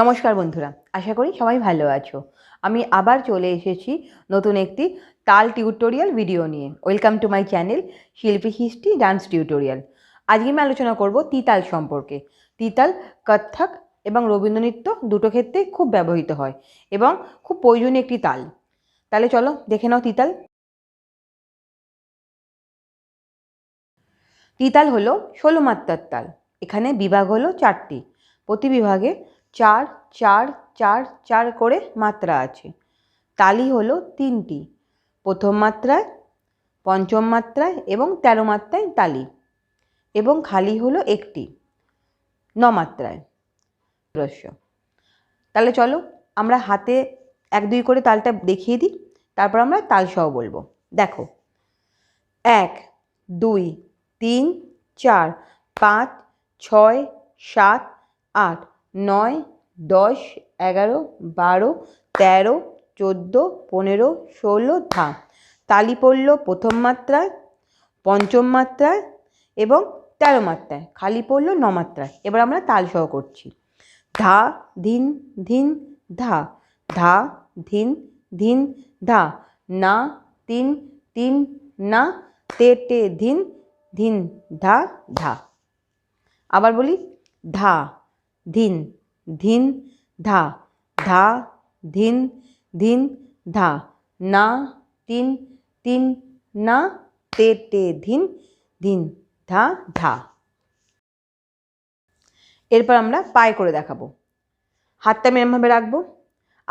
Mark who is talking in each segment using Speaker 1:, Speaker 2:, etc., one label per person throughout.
Speaker 1: নমস্কার বন্ধুরা আশা করি সবাই ভালো আছো আমি আবার চলে এসেছি নতুন একটি তাল টিউটোরিয়াল ভিডিও নিয়ে ওয়েলকাম টু মাই চ্যানেল শিল্পী হিস্ট্রি ডান্স টিউটোরিয়াল আজকে আমি আলোচনা করব তিতাল সম্পর্কে তিতাল কত্থক এবং রবীন্দ্রনৃত্য দুটো ক্ষেত্রে খুব ব্যবহৃত হয় এবং খুব প্রয়োজনীয় একটি তাল তাহলে চলো দেখে নাও তিতাল তিতাল হলো ষোলো মাত্রার তাল এখানে বিভাগ হলো চারটি প্রতি বিভাগে চার চার চার চার করে মাত্রা আছে তালি হলো তিনটি প্রথম মাত্রায় পঞ্চম মাত্রায় এবং তেরো মাত্রায় তালি এবং খালি হলো একটি ন মাত্রায় রস্য তাহলে চলো আমরা হাতে এক দুই করে তালটা দেখিয়ে দিই তারপর আমরা তাল সহ বলবো দেখো এক দুই তিন চার পাঁচ ছয় সাত আট নয় দশ এগারো বারো তেরো চোদ্দো পনেরো ষোলো ধা তালি পড়ল প্রথম মাত্রায় পঞ্চম মাত্রায় এবং তেরো মাত্রায় খালি পড়ল ন মাত্রায় এবার আমরা তাল সহ করছি ধা ধিন ধিন ধা ধা ধিন ধিন ধা না তিন তিন না তে টে ধিন ধিন ধা ধা আবার বলি ধা ধিন ধিন ধা ধা ধিন ধিন ধা না তিন তিন না তে তে ধিন ধিন ধা ধা এরপর আমরা পায়ে করে দেখাবো হাতটা আমি রাখবো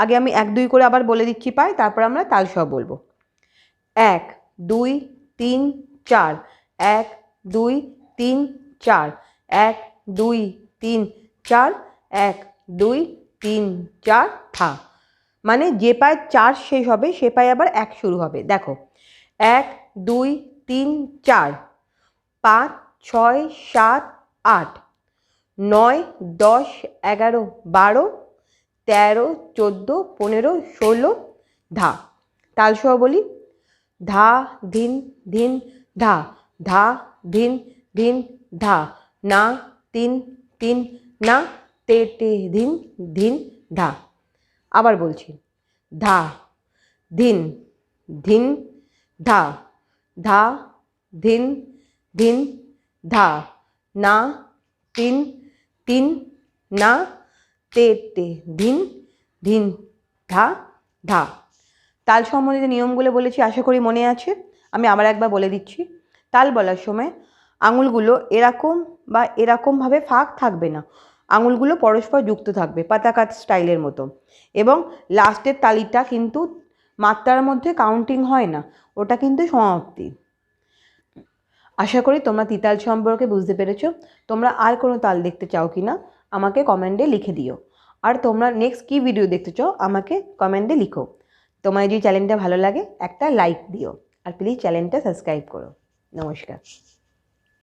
Speaker 1: আগে আমি এক দুই করে আবার বলে দিচ্ছি পায়ে তারপর আমরা তাল সহ বলবো এক দুই তিন চার এক দুই তিন চার এক দুই তিন চার এক দুই তিন চার থা মানে যে পায়ে চার শেষ হবে সে পায়ে আবার এক শুরু হবে দেখো এক দুই তিন চার পাঁচ ছয় সাত আট নয় দশ এগারো বারো তেরো চোদ্দো পনেরো ষোলো ধা তালসহ বলি ধা ধিন ধিন ধা ধা ধিন ধিন ধা না তিন তিন না তে তে ধিন ধিন ধা আবার বলছি ধা ধিন ধিন ধা ধা ধিন ধিন ধা না তিন তিন না তে তে ধিন ধিন ধা ধা তাল সম্বন্ধিত নিয়মগুলো বলেছি আশা করি মনে আছে আমি আবার একবার বলে দিচ্ছি তাল বলার সময় আঙুলগুলো এরকম বা এরকমভাবে ফাঁক থাকবে না আঙুলগুলো পরস্পর যুক্ত থাকবে পাতাকাত স্টাইলের মতো এবং লাস্টের তালিটা কিন্তু মাত্রার মধ্যে কাউন্টিং হয় না ওটা কিন্তু সমাপ্তি আশা করি তোমরা তিতাল সম্পর্কে বুঝতে পেরেছো তোমরা আর কোনো তাল দেখতে চাও কি না আমাকে কমেন্টে লিখে দিও আর তোমরা নেক্সট কী ভিডিও দেখতে চাও আমাকে কমেন্টে লিখো তোমার যদি চ্যানেলটা ভালো লাগে একটা লাইক দিও আর প্লিজ চ্যানেলটা সাবস্ক্রাইব করো নমস্কার